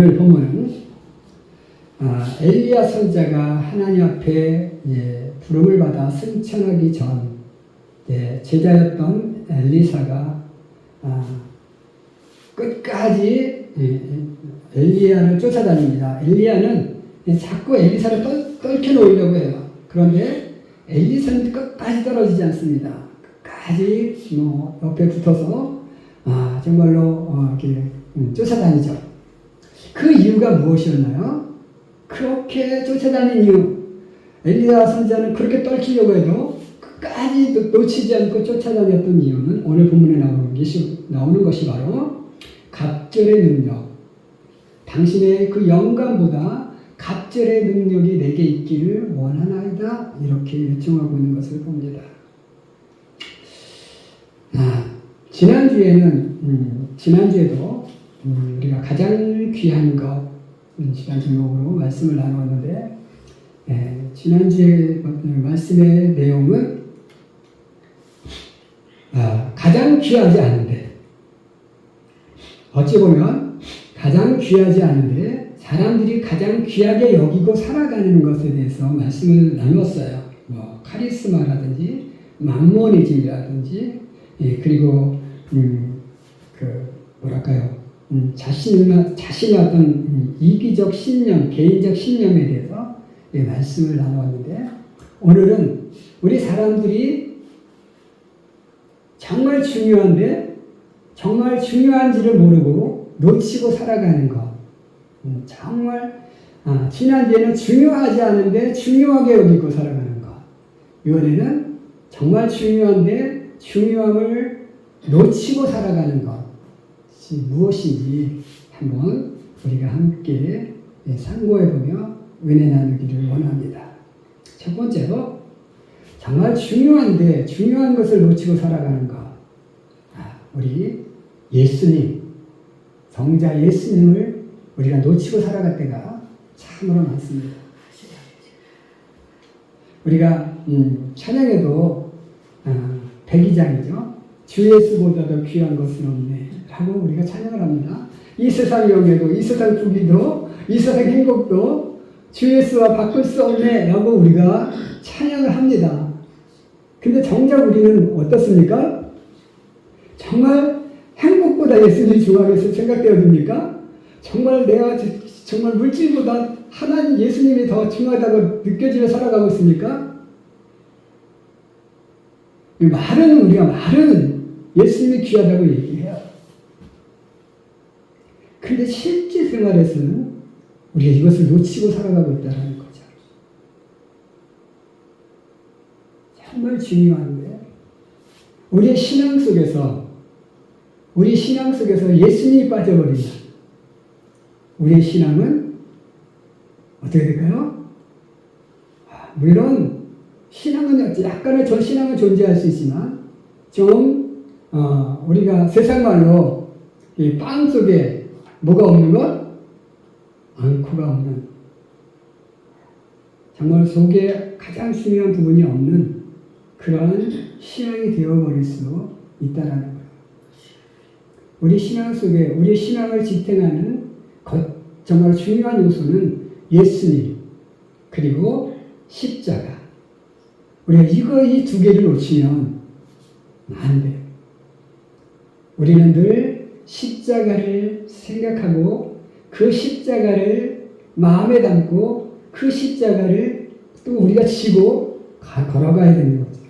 오늘 본문은 아, 엘리야 선자가 하나님 앞에 예, 부름을 받아 승천하기 전 예, 제자였던 엘리사가 아, 끝까지 예, 엘리야를 쫓아다닙니다. 엘리야는 예, 자꾸 엘리사를 떨, 떨켜 놓으려고 해요. 그런데 엘리사는 끝까지 떨어지지 않습니다. 끝까지 뭐 옆에 붙어서 아, 정말로 어, 이렇게 음, 쫓아다니죠. 그 이유가 무엇이었나요? 그렇게 쫓아다닌 이유. 엘리야 선자는 그렇게 떨치려고 해도 끝까지 놓- 놓치지 않고 쫓아다녔던 이유는 오늘 본문에 나오는 것이, 나오는 것이 바로 갑절의 능력. 당신의 그 영감보다 갑절의 능력이 내게 있기를 원하나이다. 이렇게 요청하고 있는 것을 봅니다. 아, 지난주에는, 음, 지난주에도 음, 우리가 가장 귀한 것, 음, 시간 제목으로 말씀을 나누었는데, 예, 지난주에 말씀의 내용은 아, 가장 귀하지 않은데, 어찌 보면 가장 귀하지 않은데, 사람들이 가장 귀하게 여기고 살아가는 것에 대해서 말씀을 나누었어요. 뭐, 카리스마라든지, 만모니즘이라든지, 예, 그리고, 음, 그, 뭐랄까요. 음, 자신의, 자신의 어떤 음, 이기적 신념, 개인적 신념에 대해서 예, 말씀을 나누었는데, 오늘은 우리 사람들이 정말 중요한데, 정말 중요한지를 모르고 놓치고 살아가는 것. 음, 정말, 아, 지난주에는 중요하지 않은데 중요하게 여기고 살아가는 것. 이번에는 정말 중요한데 중요함을 놓치고 살아가는 것. 무엇인지 한번 우리가 함께 상고해보며 은혜 나누기를 원합니다. 첫 번째로 정말 중요한데 중요한 것을 놓치고 살아가는 것. 아, 우리 예수님, 성자 예수님을 우리가 놓치고 살아갈 때가 참으로 많습니다. 우리가 음, 찬양에도 아, 백이장이죠. 주 예수보다도 귀한 것은 없네. 하고 우리가 찬양을 합니다. 이 세상 영예도, 이 세상 부귀도, 이 세상 행복도 주 예수와 바꿀 수 없네. 라고 우리가 찬양을 합니다. 근데 정작 우리는 어떻습니까? 정말 행복보다 예수님이 중요하게 생각되어집니까? 정말 내가 정말 물질보다 하나님 예수님이 더 중요하다고 느껴지며 살아가고 있습니까? 말은 우리가 말은 예수님이 귀하다고 얘기해요. 근데 실제 생활에서는 우리가 이것을 놓치고 살아가고 있다는 거죠. 정말 중요한데 우리의 신앙 속에서 우리 신앙 속에서 예수님이 빠져버리면 우리의 신앙은 어떻게 될까요? 아, 물론 신앙은 약간의 전 신앙은 존재할 수 있지만 좀 어, 우리가 세상 말로 이 빵 속에 뭐가 없는 것? 앙코가 없는 정말 속에 가장 중요한 부분이 없는 그러한 신앙이 되어버릴 수 있다는 거예요. 우리 신앙 속에 우리 신앙을 지탱하는 정말 중요한 요소는 예수님 그리고 십자가. 우리가 이거 이 두 개를 놓치면 안 돼요. 우리는 늘 십자가를 생각하고 그 십자가를 마음에 담고 그 십자가를 또 우리가 지고 걸어가야 되는 거죠.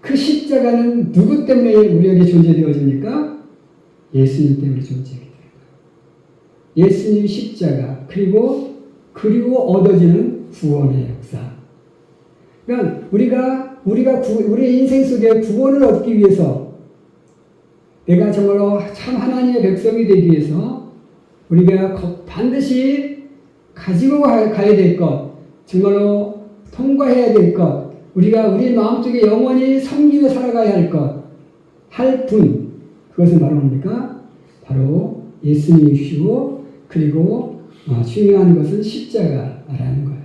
그 십자가는 누구 때문에 우리에게 존재되어집니까? 예수님 때문에 존재하게 돼요. 예수님 십자가 그리고 그리고 얻어지는 구원의 역사. 그러니까 우리가 우리가 구, 우리의 인생 속에 구원을 얻기 위해서 내가 정말로 참 하나님의 백성이 되기 위해서 우리가 반드시 가지고 가야 될 것, 정말로 통과해야 될 것, 우리가 우리 마음속에 영원히 섬기며 살아가야 할 것, 할 분, 그것은 바로 뭡니까? 바로 예수님이시고, 그리고 중요한 것은 십자가라는 거예요.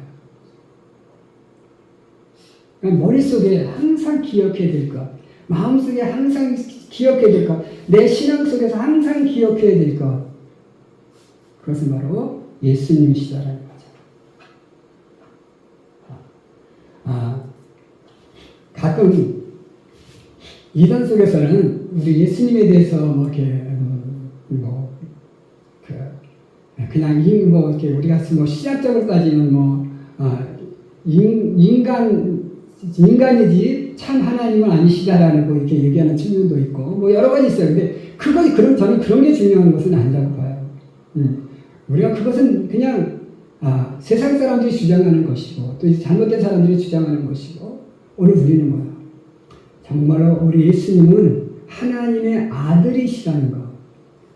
그러니까 머릿속에 항상 기억해야 될 것, 마음속에 항상 기억해야 될 것, 내 신앙 속에서 항상 기억해야 될 것, 그것은 바로 예수님이시다라는 거죠. 아, 가끔 이단 속에서는 우리 예수님에 대해서 뭐 이렇게 음, 뭐 그, 그냥 이뭐 이렇게 우리가 뭐 시작적으로 따지면 뭐 아, 인, 인간 인간이지 참 하나님은 아니시다라는 거 이렇게 얘기하는 측면도 있고 뭐 여러 가지 있어요. 근데 그거 그런 저는 그런 게 중요한 것은 아니라고 봐요. 음. 우리가 그것은 그냥 아, 세상 사람들이 주장하는 것이고 또 잘못된 사람들이 주장하는 것이고 오늘 우리는 뭐야? 정말로 우리 예수님은 하나님의 아들이시라는 것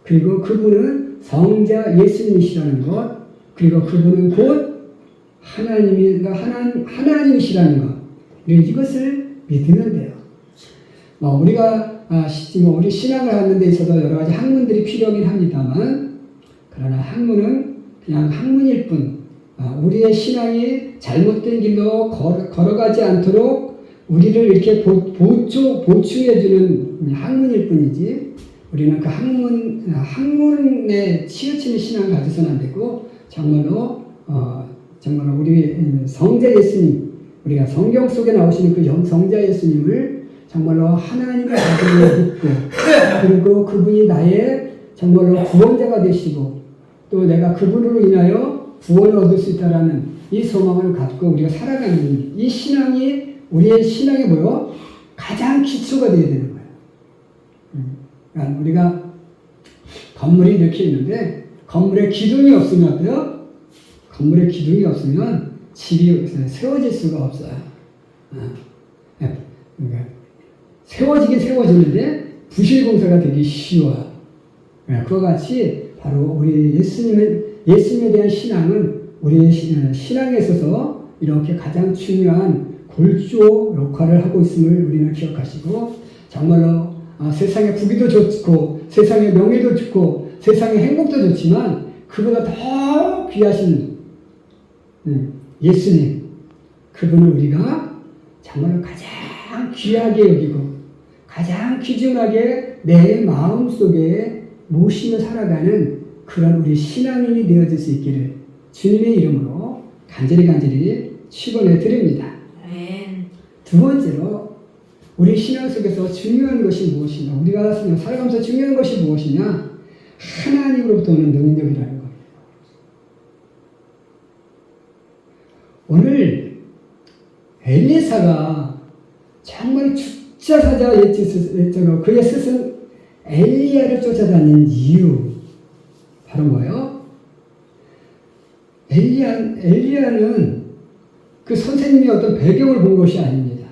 그리고 그분은 성자 예수님이시라는 것 그리고 그분은 곧 하나님이 하나님 하나님이시라는 것 이것을 믿으면 돼요. 뭐 우리가 아, 시- 뭐 우리 신앙을 하는 데 있어서 여러 가지 학문들이 필요하긴 합니다만 그러나 학문은 그냥 학문일 뿐 아, 우리의 신앙이 잘못된 길로 걸, 걸어가지 않도록 우리를 이렇게 보, 보충, 보충해주는 학문일 뿐이지 우리는 그 학문, 아, 학문에 치우치는 신앙을 가져서는 안 되고 정말로 어, 정말로 우리 음, 성자 예수님 우리가 성경 속에 나오시는 그 영- 성자 예수님을 정말로 하나님의 아들로 믿고 그리고 그분이 나의 정말로 구원자가 되시고 또 내가 그분으로 인하여 구원을 얻을 수 있다라는 이 소망을 갖고 우리가 살아가는 이 신앙이 우리의 신앙의 뭐요? 가장 기초가 되어야 되는 거예요. 음, 그러니까 우리가 건물이 이렇게 있는데 건물에 기둥이 없으면 어때요? 건물에 기둥이 없으면 집이 세워질 수가 없어요. 어. 예, 그러니까 세워지긴 세워지는데 부실 공사가 되기 쉬워요. 예, 그와 같이 바로 우리 예수님의 예수님에 대한 신앙은 우리의 신- 신앙에 있어서 이렇게 가장 중요한 골조 역할을 하고 있음을 우리는 기억하시고 정말로 아, 세상의 부귀도 좋고 세상의 명예도 좋고 세상의 행복도 좋지만 그보다 더 귀하신 음, 예수님 그분을 우리가 정말로 가장 귀하게 여기고 가장 귀중하게 내 마음 속에 모시며 살아가는 그런 우리 신앙인이 되어질 수 있기를 주님의 이름으로 간절히 간절히 축원해 드립니다. 두 번째로 우리 신앙 속에서 중요한 것이 무엇이냐? 우리가 살아가면서 중요한 것이 무엇이냐? 하나님으로부터 오는 능력이라는 겁니다. 오늘 엘리사가 정말 축자 사자 예치로 그의 스승 엘리야를 쫓아다닌 이유 바로 뭐예요? 엘리야 엘리야는 그 선생님이 어떤 배경을 본 것이 아닙니다.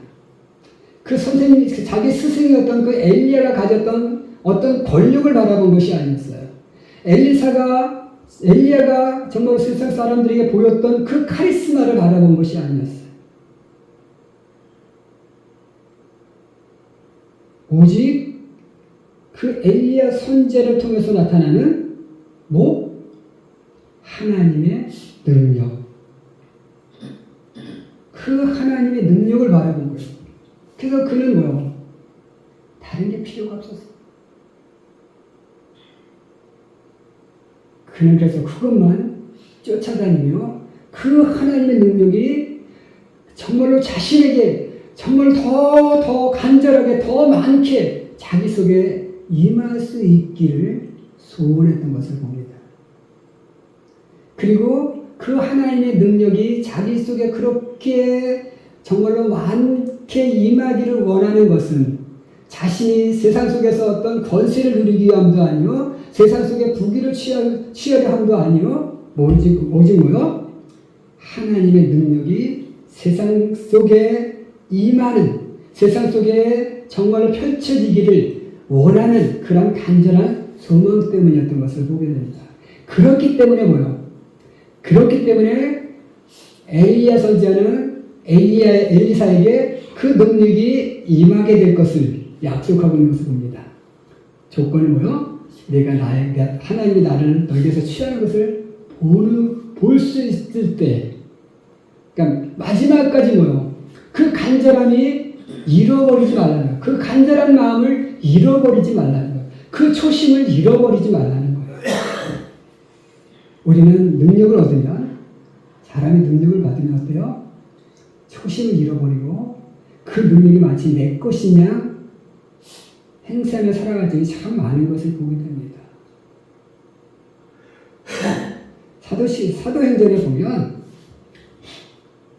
그 선생님이 그 자기 스승이었던 그 엘리야가 가졌던 어떤 권력을 바라본 것이 아니었어요. 엘리사가 엘리야가 정말 세상 사람들에게 보였던 그 카리스마를 바라본 것이 아니었어요. 오직 그 엘리야 선제를 통해서 나타나는 뭐 하나님의 능력. 그 하나님의 능력을 바라본 거예요. 그래서 그는 뭐요? 다른 게 필요가 없었어. 그래서 그것만 쫓아다니며 그 하나님의 능력이 정말로 자신에게 정말 더, 더 간절하게, 더 많게 자기 속에 임할 수 있기를 소원했던 것을 봅니다. 그리고 그 하나님의 능력이 자기 속에 그렇게 정말로 많게 임하기를 원하는 것은 자신이 세상 속에서 어떤 권세를 누리기 위함도 아니요 세상 속에 부귀를 취하, 취하려 함도 아니요 오직, 오직 뭐요? 하나님의 능력이 세상 속에 임하는 세상 속에 정말로 펼쳐지기를 원하는 그런 간절한 소망 때문이었던 것을 보게 됩니다. 그렇기 때문에 뭐요? 그렇기 때문에 엘리야 선지자는 엘리야 엘리사에게 그 능력이 임하게 될 것을 약속하고 있는 것을 봅니다. 조건이 뭐요? 내가 나의 나- 하나님이 나를 너에게서 취하는 것을 보는 볼 수 있을 때, 그러니까 마지막까지 뭐요? 그 간절함이 잃어버리지 말라는 거예요. 그 간절한 마음을 잃어버리지 말라는 거예요. 그 초심을 잃어버리지 말라는 거예요. 우리는 능력을 얻으면 사람이 능력을 받으면 어때요? 초심을 잃어버리고 그 능력이 마치 내 것이냐 행사하며 살아갈 적이 참 많은 것을 보게 됩니다. 사도시 사도행전에 보면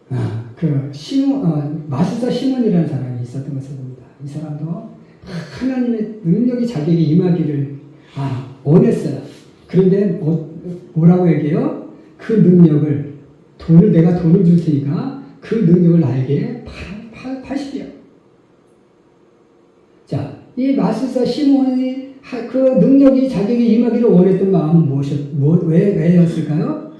아, 그 시몬 어, 마수사 시몬이라는 사람이 있었던 것을 봅니다. 이 사람도 하나님의 능력이 자기에게 임하기를 아, 원했어요. 그런데 뭐, 뭐라고 얘기해요? 그 능력을 돈을 내가 돈을 줄 테니까 그 능력을 나에게 파, 파, 파시오. 자, 이 마술사 시몬이 하- 그 능력이 자기에게 임하기를 원했던 마음은 무엇이었, 뭐, 왜, 왜였을까요?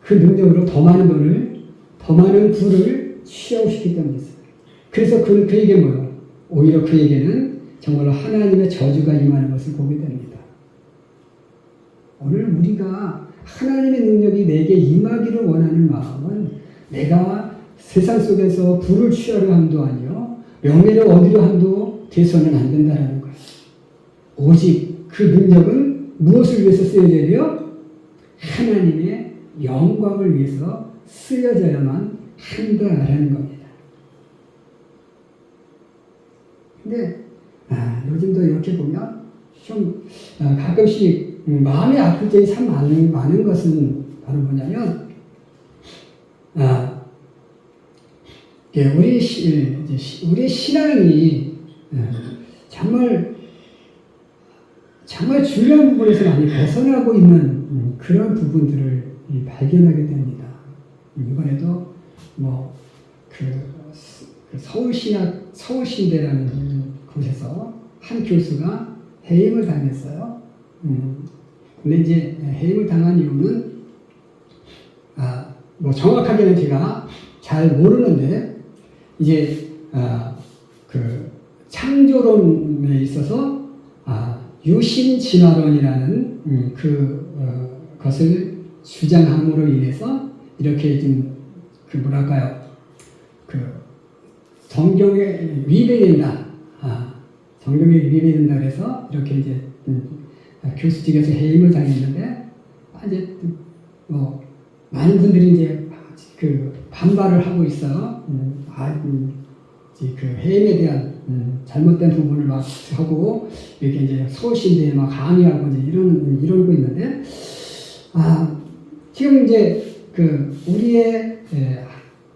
그 능력으로 더 많은 돈을, 더 많은 부를 취하시기 때문이었어요. 그래서 그, 그에게 뭐요? 오히려 그에게는 정말로 하나님의 저주가 임하는 것을 보게 됩니다. 오늘 우리가 하나님의 능력이 내게 임하기를 원하는 마음은 내가 세상 속에서 부를 취하려 함도 아니요 명예를 얻으려 함도 돼서는 안 된다라는 거예요. 오직 그 능력은 무엇을 위해서 쓰여져야 돼요? 하나님의 영광을 위해서 쓰여져야만 한다라는 겁니다. 근데 아, 요즘도 이렇게 보면 좀 아, 가끔씩 음, 마음이 아플 때이 참 많은, 많은 것은 바로 뭐냐면 아, 예, 우리 시, 우리 신앙이 예, 정말 정말 중요한 부분에서 많이 벗어나고 있는 음, 그런 부분들을 이, 발견하게 됩니다. 음, 이번에도 뭐그 그 서울신학 서울신대라는 곳에서 한 교수가 해임을 당했어요. 음, 근데 이제 해임을 당한 이유는 아, 뭐 정확하게는 제가 잘 모르는데 이제 아, 그 창조론에 있어서 아, 유심 진화론이라는 음, 그 어, 것을 주장함으로 인해서 이렇게 좀그 뭐랄까요 그 성경에 위배된다. 아, 성경에 위배된다 그래서 이렇게 이제 음, 아, 교수직에서 해임을 당했는데 아, 이제 뭐 많은 분들이 이제 그 반발을 하고 있어. 음, 아, 음, 그 해임에 대한 음, 잘못된 부분을 막 하고 이렇게 이제 서울시대에 막 강의하고 이제 이런 이러고 있는데 아 지금 이제 그 우리의 에,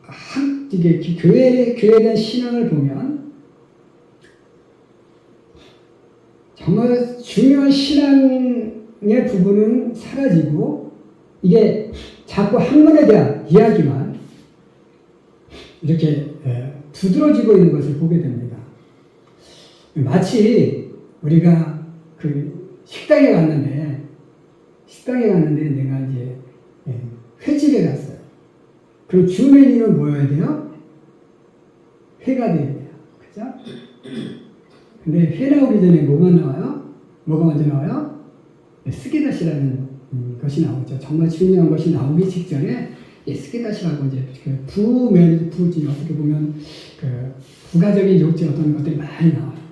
한 이게 교회 교회에 대한 신앙을 보면 정말 중요한 신앙의 부분은 사라지고 이게 자꾸 학문에 대한 이야기만 이렇게 에, 두드러지고 있는 것을 보게 됩니다. 마치 우리가 그 식당에 갔는데 식당에 갔는데 내가 이제 예, 회집에 갔어요. 그럼 주 메뉴는 뭐여야 돼요? 회가 돼야 돼요. 그죠? 근데 회 나오기 전에 뭐가 나와요? 뭐가 먼저 나와요? 네, 스키다시라는 음, 것이 나오죠. 정말 중요한 것이 나오기 직전에 예, 스키다시라고 이제 그 부면 부지 어떻게 보면 그 부가적인 욕지 어떤 것들이 많이 나와요.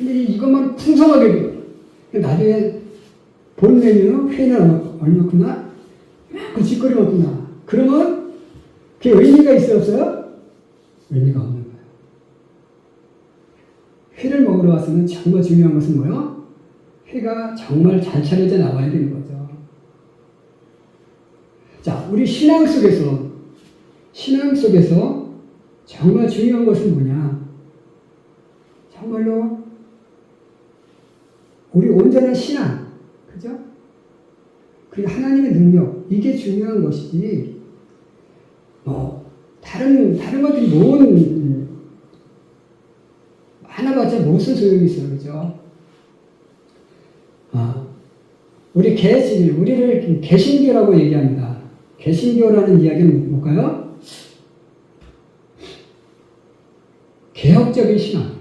자, 근데 이것만 풍성하게 돼요. 나중에 본 메뉴는 회는 얼마- 얼마구나? 그 짓거리 없구나. 그러면 그게 의미가 있어요, 없어요? 의미가 없는 거예요. 회를 먹으러 왔으면 정말 중요한 것은 뭐요? 회가 정말 잘 차려져 나와야 되는 거죠. 자, 우리 신앙 속에서, 신앙 속에서 정말 중요한 것은 뭐냐? 정말로 우리 온전한 신앙, 그죠? 그리고 하나님의 능력, 이게 중요한 것이지, 뭐, 다른, 다른 것들이 뭔, 음, 하나봤자 무슨 소용이 있어요, 그죠? 아, 우리 개신, 우리를 개신교라고 얘기합니다. 개신교라는 이야기는 뭘까요? 개혁적인 신앙.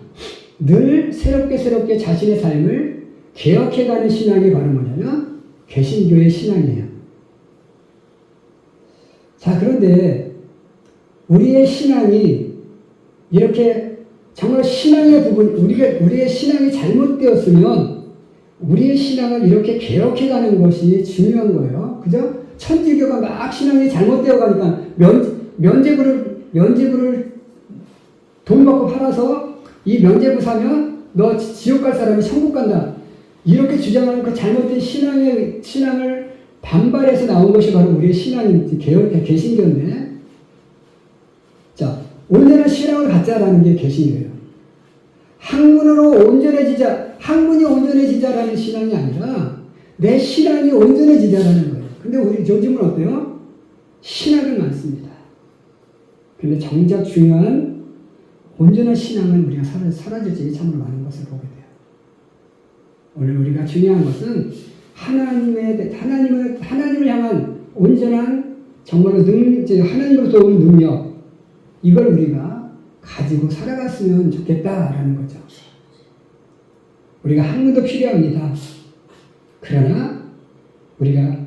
늘 새롭게 새롭게 자신의 삶을 개혁해가는 신앙이 바로 뭐냐면 개신교의 신앙이에요. 자, 그런데 우리의 신앙이 이렇게 정말 신앙의 부분, 우리가, 우리의 신앙이 잘못되었으면 우리의 신앙을 이렇게 개혁해가는 것이 중요한 거예요. 그죠? 천주교가 막 신앙이 잘못되어 가니까 면, 면제부를, 면제부를 돈 받고 팔아서 이 면제부 사면 너 지- 지옥 갈 사람이 천국 간다. 이렇게 주장하는 그 잘못된 신앙의, 신앙을 반발해서 나온 것이 바로 우리의 신앙이 개혁, 개신교인데. 자, 온전한 신앙을 갖자라는 게 개신교예요. 학문으로 온전해지자, 학문이 온전해지자라는 신앙이 아니라 내 신앙이 온전해지자라는 거예요. 근데 우리 요즘은 어때요? 신학은 많습니다. 근데 정작 중요한 온전한 신앙은 우리가 사라, 사라질 적이 참으로 많은 것을 보게 돼요. 오늘 우리가 중요한 것은 하나님에 대- 하나님을 하나님을 향한 온전한 정말로 능 하나님으로부터 온 능력 이걸 우리가 가지고 살아갔으면 좋겠다라는 거죠. 우리가 학문도 필요합니다. 그러나 우리가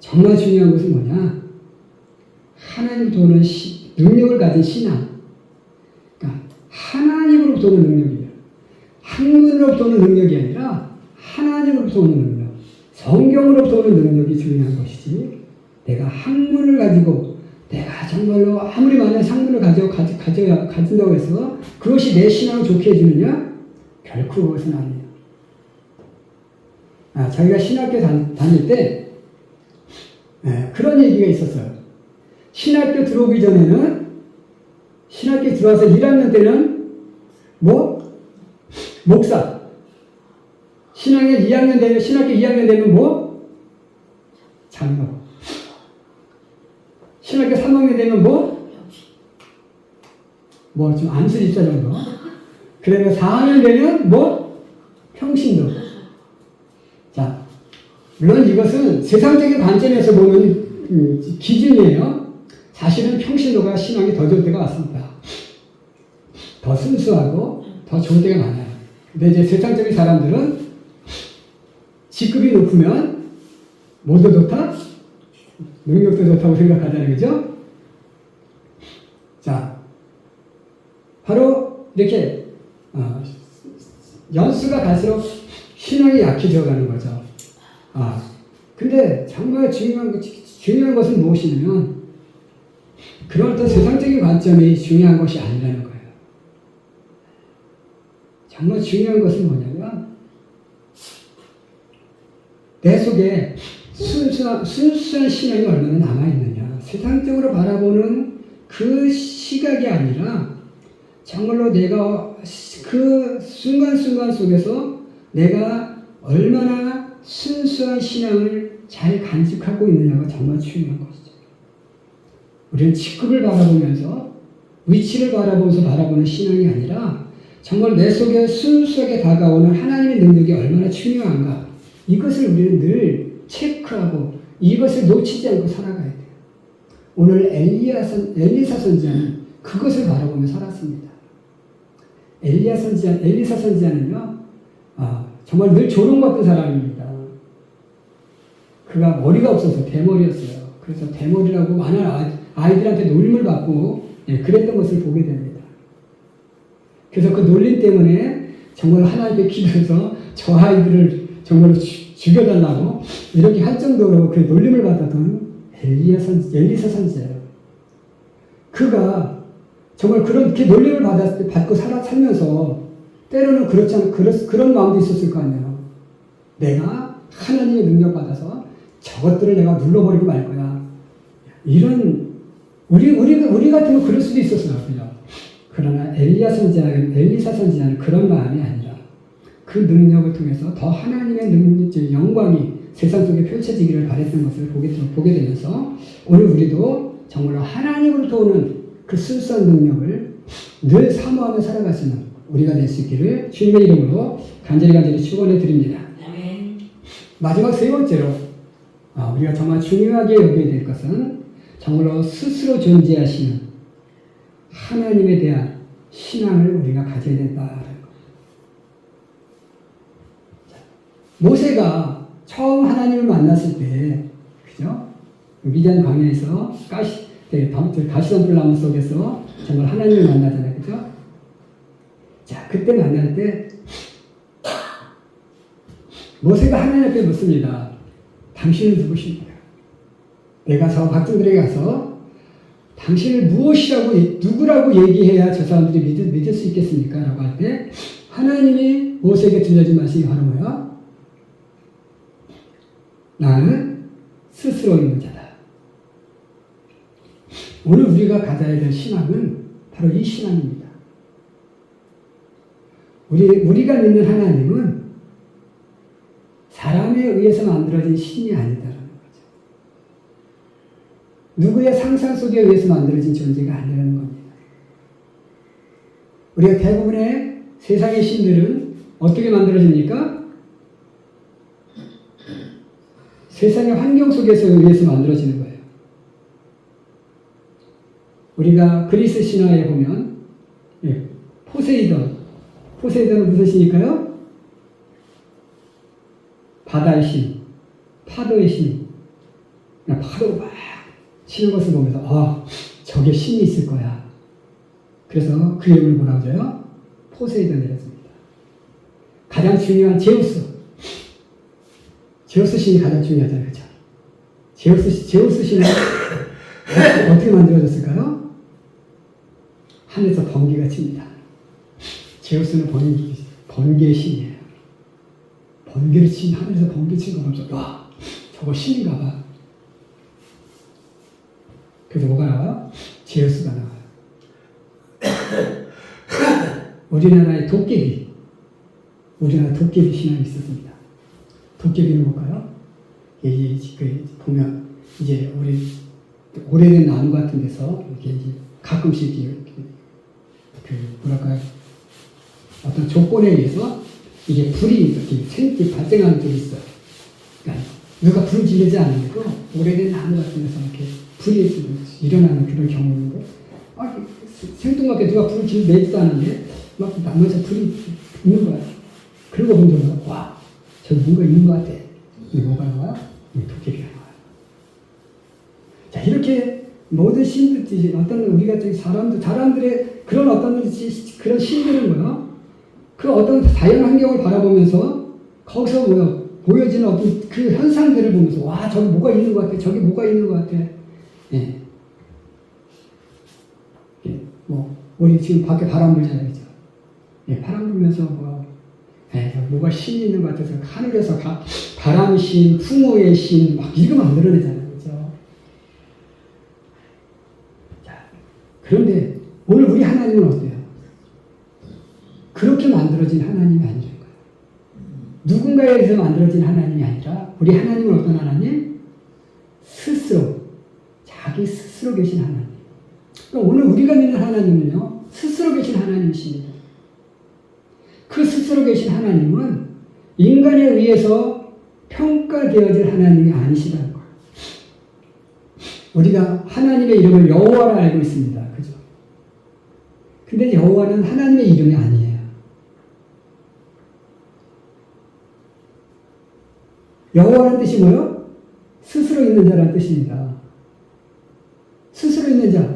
정말 중요한 것은 뭐냐? 하나님 도는 시- 능력을 가진 신앙. 그러니까 하나님으로부터 오는 능력이에요. 학문으로부터 오는 능력이 아니라 하나님으로부터 오는 능력. 성경으로부터 오는 능력이 중요한 것이지. 내가 학문을 가지고 내가 정말로 아무리 많은 학문을 가져, 가져, 가져야, 가진다고 해서 그것이 내 신앙을 좋게 해주느냐? 결코 그것은 아니에요. 아, 저희가 신학교 다, 다닐 때 예, 그런 얘기가 있었어요. 신학교 들어오기 전에는 신학교 들어와서 1학년 때는 뭐? 목사. 신학년 2학년 되면 신학교 2학년 되면 뭐? 장로. 신학교 3학년 되면 뭐? 뭐 좀 안수 집사 정도. 그 다음에 4학년 되면 뭐? 평신도. 자, 물론 이것은 세상적인 관점에서 보는 음, 기준이에요. 사실은 평신도가 신앙이 더 좋을 때가 왔습니다. 더 순수하고 더 좋을 때가 많아요. 근데 이제 세상적인 사람들은 직급이 높으면 뭐도 좋다? 능력도 좋다고 생각하잖아요. 그죠? 자, 바로 이렇게 어, 연수가 갈수록 신앙이 약해져 가는 거죠. 아, 근데 정말 중요한, 것- 중요한 것은 무엇이냐면, 그런 어떤 세상적인 관점이 중요한 것이 아니라는. 정말 중요한 것은 뭐냐면, 내 속에 순수한, 순수한 신앙이 얼마나 남아있느냐. 세상적으로 바라보는 그 시각이 아니라, 정말로 내가 그 순간순간 속에서 내가 얼마나 순수한 신앙을 잘 간직하고 있느냐가 정말 중요한 것이죠. 우리는 직급을 바라보면서 위치를 바라보면서 바라보는 신앙이 아니라 정말 내 속에 순수하게 다가오는 하나님의 능력이 얼마나 중요한가 이것을 우리는 늘 체크하고 이것을 놓치지 않고 살아가야 돼요. 오늘 엘리야 선, 엘리사 선지자는 그것을 바라보며 살았습니다. 엘리야 선지자, 엘리사 선지자는요, 아, 정말 늘 조롱받던 사람입니다. 그가 머리가 없어서 대머리였어요. 그래서 대머리라고 많은 아이- 아이들한테 놀림을 받고 예, 그랬던 것을 보게 됩니다. 그래서 그 놀림 때문에 정말 하나님께 기도해서 저 아이들을 정말로 죽- 죽여달라고 이렇게 할 정도로 그 놀림을 받았던 엘리야 선, 엘리사 선지자예요. 그가 정말 그렇게 놀림을 받았, 받고 살아, 살면서 때로는 그렇지 않, 그런, 그런 마음도 있었을 거 아니에요. 내가 하나님의 능력 받아서 저것들을 내가 눌러버리고 말 거야. 이런, 우리, 우리, 우리 같으면 그럴 수도 있었어요. 그죠? 그러나 엘리야 선지자는, 엘리사 선지자는 그런 마음이 아니라 그 능력을 통해서 더 하나님의 능력, 영광이 세상 속에 펼쳐지기를 바랬던 것을 보게, 보게 되면서 오늘 우리도 정말로 하나님으로부터 오는 그 순수한 능력을 늘 사모하며 살아갈 수 있는 우리가 될 수 있기를 주님의 이름으로 간절히 간절히 축원해 드립니다. 마지막 세 번째로 아, 우리가 정말 중요하게 여겨야 될 것은 정말로 스스로 존재하시는 하나님에 대한 신앙을 우리가 가져야 된다는 것. 자, 모세가 처음 하나님을 만났을 때, 그죠? 위대한 광야에서 가시, 네, 가시덤불 나무 속에서 정말 하나님을 만나잖아요, 그죠? 자, 그때 만날 때 모세가 하나님 앞에 묻습니다. 당신은 누구십니까? 내가 저 백성들에게 가서 당신을 무엇이라고 누구라고 얘기해야 저 사람들이 믿을, 믿을 수 있겠습니까? 라고 할 때 하나님이 모세에게 들려준 말씀이 바로 뭐야? 나는 스스로 있는 자다. 오늘 우리가 가져야 될 신앙은 바로 이 신앙입니다. 우리, 우리가 믿는 하나님은 사람에 의해서 만들어진 신이 거죠. 누구의 상상 속에 의해서 만들어진 존재가 아니라는 겁니다. 우리가 대부분의 세상의 신들은 어떻게 만들어집니까? 세상의 환경 속에서 의해서 만들어지는 거예요. 우리가 그리스 신화에 보면 예, 포세이돈, 포세이돈은 무슨 신일까요? 바다의 신, 파도의 신. 그냥 파도가 막 치는 것을 보면서 아 저게 신이 있을 거야. 그래서 그 이름을 뭐라고 해요? 포세이돈이었습니다. 가장 중요한 제우스. 제우스 신이 가장 중요하잖아요. 그죠? 제우스, 신- 제우스 신은 어떻게 만들어졌을까요? 하늘에서 번개가 칩니다. 제우스는 번개, 번개의 신이에요. 번개를 친, 하늘에서 번개 친거 보면서, 와, 저거 신인가 봐. 그래서 뭐가 나와요? 제우스가 나와요. 우리나라의 도깨비. 우리나라 도깨비 신앙이 있었습니다. 도깨비는 뭘까요? 이, 그, 보면, 이제 우리 오래된 나무 같은 데서 이렇게 이제 가끔씩 이렇게 그 뭐랄까요 어떤 조건에 의해서 이게 불이 이렇게 생기 발생하는 적이 있어요. 그러니까 누가 불을 지르지 않는데도 오래된 나무 같은 데서 이렇게 불이 일어나는 그런 경우인데 아, 생뚱맞게 누가 불을 지르 내지도 않는데 막 나머지 불이 있는 거야. 그러고 보면 와 저기 뭔가 있는 것 같아. 뭐가 나와? 도깨비가 나와요. 자, 이렇게 모든 신들이 어떤 우리 같은 사람들, 사람들의 그런 어떤 시- 그런 신들은 뭐야? 그 어떤 자연 환경을 바라보면서 거기서 뭐야? 보여지는 어떤 그 현상들을 보면서 와, 저기 뭐가 있는 것 같아. 저기 뭐가 있는 것 같아. 예. 예, 뭐, 우리 지금 밖에 바람 불잖아요. 그죠? 예, 바람 불면서 뭐, 예, 뭐가 신이 있는 것 같아서 하늘에서 가, 바람의 신, 풍호의 신, 막 이거 만들어내잖아요. 그죠? 자, 그런데 오늘 우리 하나님은 어때요? 그렇게 만들어진 하나님이 거예요. 누군가에 의해서 만들어진 하나님이 아니라 우리 하나님은 어떤 하나님? 스스로 자기 스스로 계신 하나님. 오늘 우리가 믿는 하나님은요 스스로 계신 하나님이십니다. 그 스스로 계신 하나님은 인간에 의해서 평가되어질 하나님이 아니시라는 거예요. 우리가 하나님의 이름을 여호와라 알고 있습니다. 그죠? 근데 여호와는 하나님의 이름이 아니에요. 여호와라는 뜻이 뭐요? 스스로 있는 자라는 뜻입니다.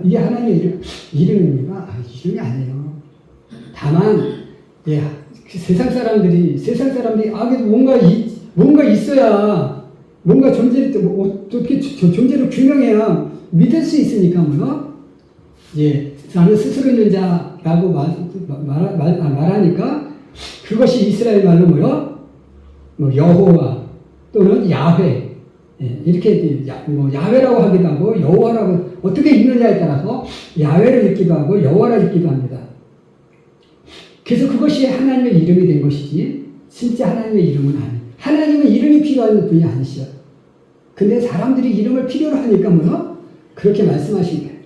이게 하나님의 이름, 이름입니까? 아, 이름이 아니에요. 다만, 예, 그 세상 사람들이, 세상 사람들이, 아, 그래도 뭔가, 이, 뭔가 있어야, 뭔가 존재를, 어떻게 저- 존재를 규명해야 믿을 수 있으니까, 뭐요? 예, 나는 스스로 있는 자라고 말, 말, 말, 아, 말하니까, 그것이 이스라엘 말로 뭐요? 뭐, 여호와, 또는 야훼, 예, 이렇게 야, 뭐 하기도 하고 여호와라고 어떻게 읽느냐에 따라서 야훼를 읽기도 하고 여호와를 읽기도 합니다. 그래서 그것이 하나님의 이름이 된 것이지 진짜 하나님의 이름은 아니. 하나님은 이름이 필요한 분이 아니시요. 근데 사람들이 이름을 필요로 하니까 뭐요? 그렇게 말씀하신 거예요.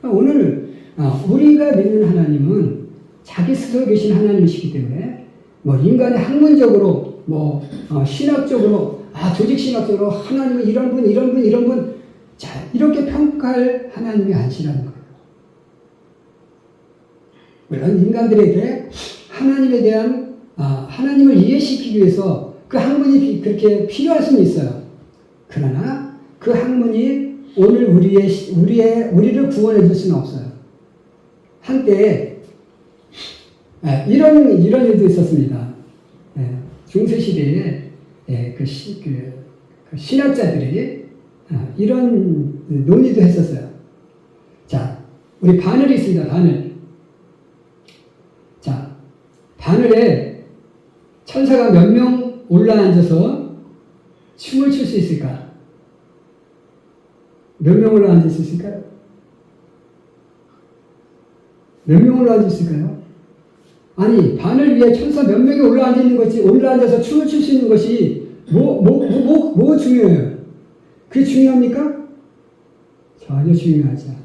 그러니까 오늘 아, 우리가 믿는 하나님은 자기 스스로 계신 하나님이시기 때문에 뭐 인간의 학문적으로 뭐 어, 신학적으로 아 조직 신학적으로 하나님은 이런 분 이런 분 이런 분 자, 이렇게 평가할 하나님이 아니시라는 거예요. 물론 인간들에게 하나님에 대한 아, 하나님을 이해시키기 위해서 그 학문이 비- 그렇게 필요할 수는 있어요. 그러나 그 학문이 오늘 우리의 시- 우리의 우리를 구원해 줄 수는 없어요. 한때 예, 이런 이런 일도 있었습니다. 예, 중세 시대에 예, 그, 시, 그, 그 신학자들이 아, 이런 논의도 했었어요. 자, 우리 바늘이 있습니다. 바늘. 자, 바늘에 천사가 몇 명 올라앉아서 춤을 출 수 있을까? 몇 명 올라앉을 수 있을까요? 몇 명 올라앉을 수 있을까요? 아니, 바늘 위에 천사 몇 명이 올라앉아 있는 것이, 올라앉아서 춤을 출 수 있는 것이 뭐, 뭐, 뭐, 뭐, 뭐 중요해요? 그게 중요합니까? 전혀 중요하지 않아.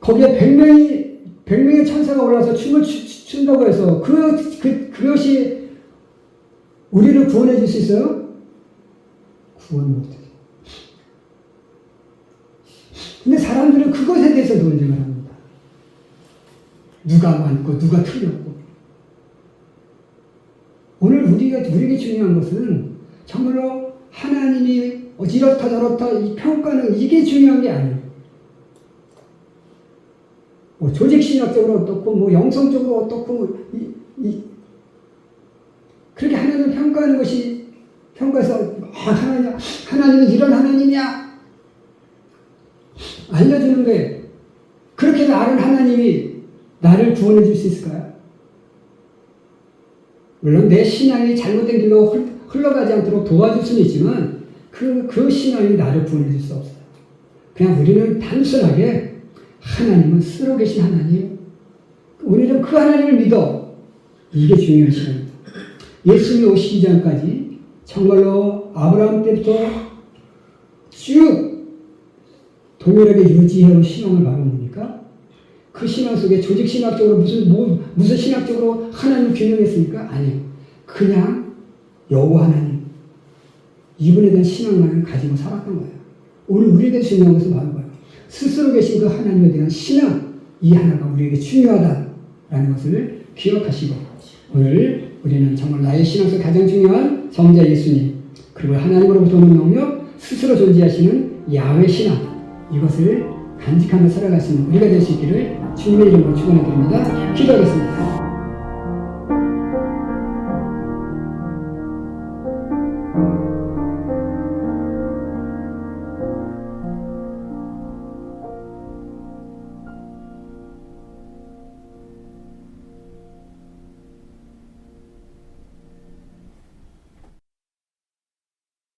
거기에 100명이, 100명의 천사가 올라서 춤을 추, 추- 춘다고 해서 그, 그, 그것이 우리를 구원해 줄 수 있어요? 구원 못해. 근데 사람들은 그것에 대해서 논쟁을 합니다. 누가 많고 누가 틀렸고. 오늘 우리가 우리에게 중요한 것은 정말로 하나님이 이렇다 저렇다 이 평가는 이게 중요한 게 아니에요. 뭐 조직 신학적으로 어떻고 뭐 영성적으로 어떻고 이, 이 그렇게 하나님을 평가하는 것이 평가해서 아, 하나님 하나님은 이런 하나님이야 알려주는 거예요. 그렇게 아는 하나님이 나를 구원해 줄 수 있을까요? 물론 내 신앙이 잘못된 길로 흘- 흘러가지 않도록 도와줄 수는 있지만 그, 그 신앙이 나를 구원해 줄 수 없어요. 그냥 우리는 단순하게 하나님은 쓰러 계신 하나님, 우리는 그 하나님을 믿어. 이게 중요한 시간입니다. 예수님이 오시기 전까지 정말로 아브라함 때부터 쭉 동일하게 유지해온 신앙을 말합니까? 그 신앙 속에 조직 신학적으로 무슨 뭐, 무슨 신학적으로 하나님을 규명했습니까? 아니요. 그냥 여호와 하나님 이분에 대한 신앙만을 가지고 살았던 거예요. 오늘 우리에게 중요한 것은 바로 거예요. 스스로 계신 그 하나님에 대한 신앙 이 하나가 우리에게 중요하다라는 것을 기억하시고 오늘 우리는 정말 나의 신앙 속 가장 중요한 성자 예수님 그리고 하나님으로부터 오는 능력 스스로 존재하시는 야훼 신앙 이것을 간직하며 살아갈 수 있는 우리가 될 수 있기를 주님의 이름으로 축원해 드립니다. 기도하겠습니다.